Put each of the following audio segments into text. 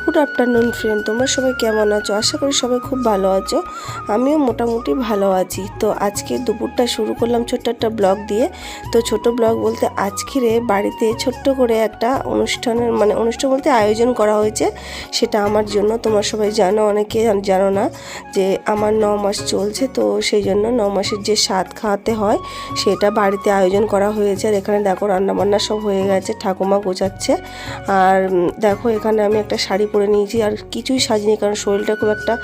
Good afternoon friend, তোমরা সবাই কেমন আছো? আশা করি সবাই খুব ভালো আছো। আমিও মোটামুটি ভালো আছি। তো আজকে দুপুরটা শুরু করলাম ছোট্ট একটা ব্লগ দিয়ে। তো ছোট ব্লগ বলতে আজকের বাড়িতে ছোট্ট করে একটা অনুষ্ঠানের মানে অনুষ্ঠান বলতে আয়োজন করা হয়েছে। সেটা আমার জন্য, তোমরা সবাই জানো, অনেকে জানো না যে আমার ন মাস চলছে, তো সেই জন্য ন মাসের যে স্বাদ খাওয়াতে হয়, সেটা বাড়িতে আয়োজন করা হয়েছে। আর এখানে দেখো রান্নাবান্না সব হয়ে গেছে, ঠাকুমা গোছাচ্ছে। আর দেখো এখানে আমি একটা শাড়ি পরে নিয়েছি আর কিছুই সাজিনি কারণ শরীরটা খুব একটা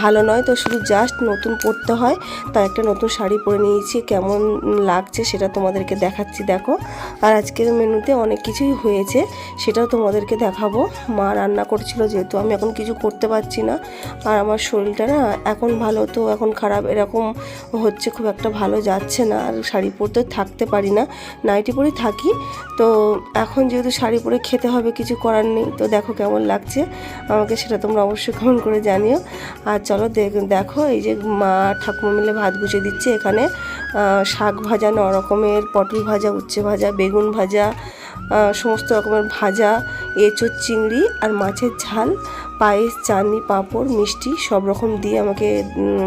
ভালো নয়। তো শুধু জাস্ট নতুন পরতে হয়, তাই একটা নতুন শাড়ি পরে নিয়েছি। কেমন লাগছে সেটা তোমাদেরকে দেখাচ্ছি, দেখো। আর আজকের মেনুতে অনেক কিছুই হয়েছে, সেটাও তোমাদেরকে দেখাবো। মা রান্না করছিল, যেহেতু আমি এখন কিছু করতে পারছি না। আর আমার শরীরটা না এখন ভালো, তো এখন খারাপ, এরকম হচ্ছে, খুব একটা ভালো যাচ্ছে না। আর শাড়ি পরতে থাকতে পারি না নাইটি পরেই থাকি। তো এখন যেহেতু শাড়ি পরে খেতে হবে, কিছু করার নেই। তো দেখো কেমন লাগছে। আমাকে সেটা তোমরা অবশ্যই কমেন্ট করে জানিও। আর চলো দেখ- এই যে মা ঠাকুমা মিলে ভাত গুছিয়ে দিচ্ছে এখানে। শাক ভাজা, ন রকমের, পটল ভাজা, উচ্ছে ভাজা, বেগুন ভাজা সমস্ত রকমের ভাজা এঁচোর চিংড়ি আর মাছের ঝাল, পায়েস, চাটনি, পাঁপড়, মিষ্টি সব রকম দিয়ে আমাকে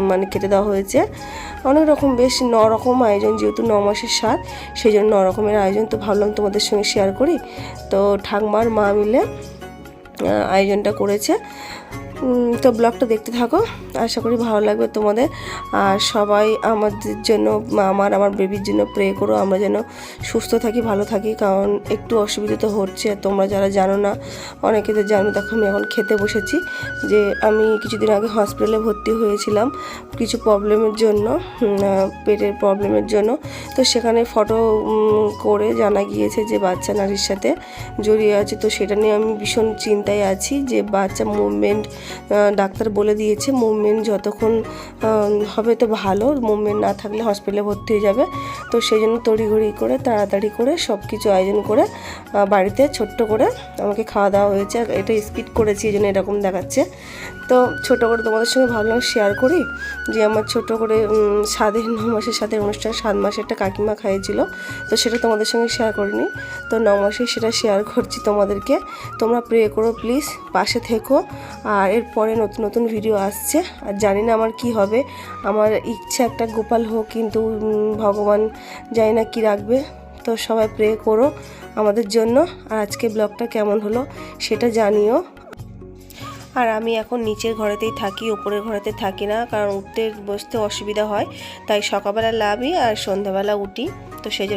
মানে কেটে দেওয়া হয়েছে। অনেক রকম, বেশ ন রকম আয়োজন, যেহেতু ন মাসের স্বাদ, সেই জন্য ন রকমের আয়োজন। তো ভাবলাম তোমাদের সঙ্গে শেয়ার করি। তো ঠাকমার মা মিলে আয়োজনটা করেছে। তো ব্লগটা দেখতে থাকো। আশা করি ভালো লাগবে তোমাদের। আর সবাই আমাদের জন্য, আমার আমার বেবির জন্য প্রে করো। আমরা যেন সুস্থ থাকি, ভালো থাকি। কারণ একটু অসুবিধা তো হচ্ছে। তোমরা যারা জানো না, অনেকে তো জানো, দেখো আমি এখন খেতে বসেছি। যে আমি কিছুদিন আগে হসপিটালে ভর্তি হয়েছিলাম কিছু প্রবলেমের জন্য পেটের প্রবলেমের জন্য। তো সেখানে ফটো করে জানা গিয়েছে যে বাচ্চা নারীর সাথে জড়িয়ে আছে। তো সেটা নিয়ে আমি ভীষণ চিন্তায় আছি যে বাচ্চা মুভমেন্ট ডাক্তার বলে দিয়েছে, মুভমেন্ট যতক্ষণ হবে তো ভালো, মুভমেন্ট না থাকলে হসপিটালে ভর্তি হয়ে যাবে। তো সেই জন্য তড়িঘড়ি করে, তাড়াতাড়ি করে সব কিছু আয়োজন করে বাড়িতে ছোট্ট করে আমাকে খাওয়া দাওয়া হয়েছে এটা স্পিড করেছি, এই জন্য এরকম দেখাচ্ছে। তো ছোট করে তোমাদের সঙ্গে ভাবলাম শেয়ার করি যে আমার ছোট করে সাদের ন মাসের সাথে অনুষ্ঠান সাত মাসের একটা কাকিমা খাইয়েছিল, তো সেটা তোমাদের সঙ্গে শেয়ার করিনি। তো ন মাসে সেটা শেয়ার করছি তোমাদেরকে। তোমরা প্রে করো প্লিজ পাশে থেকো, আর এরপরে নতুন নতুন ভিডিও আসছে। আর জানি না আমার কি হবে। আমার ইচ্ছা একটা গোপাল হোক, কিন্তু ভগবান জানি না কি রাখবে। তো সবাই প্রে করো আমাদের জন্য। আর আজকে ব্লগটা কেমন হলো সেটা জানিও। আর আমি এখন নিচের ঘরেতেই থাকি, উপরের ঘরেতে থাকি না, কারণ উঠতে বসতে অসুবিধা হয়। তাই সকালবেলা লাভই আর সন্ধ্যাবেলা উঠি। তো সেই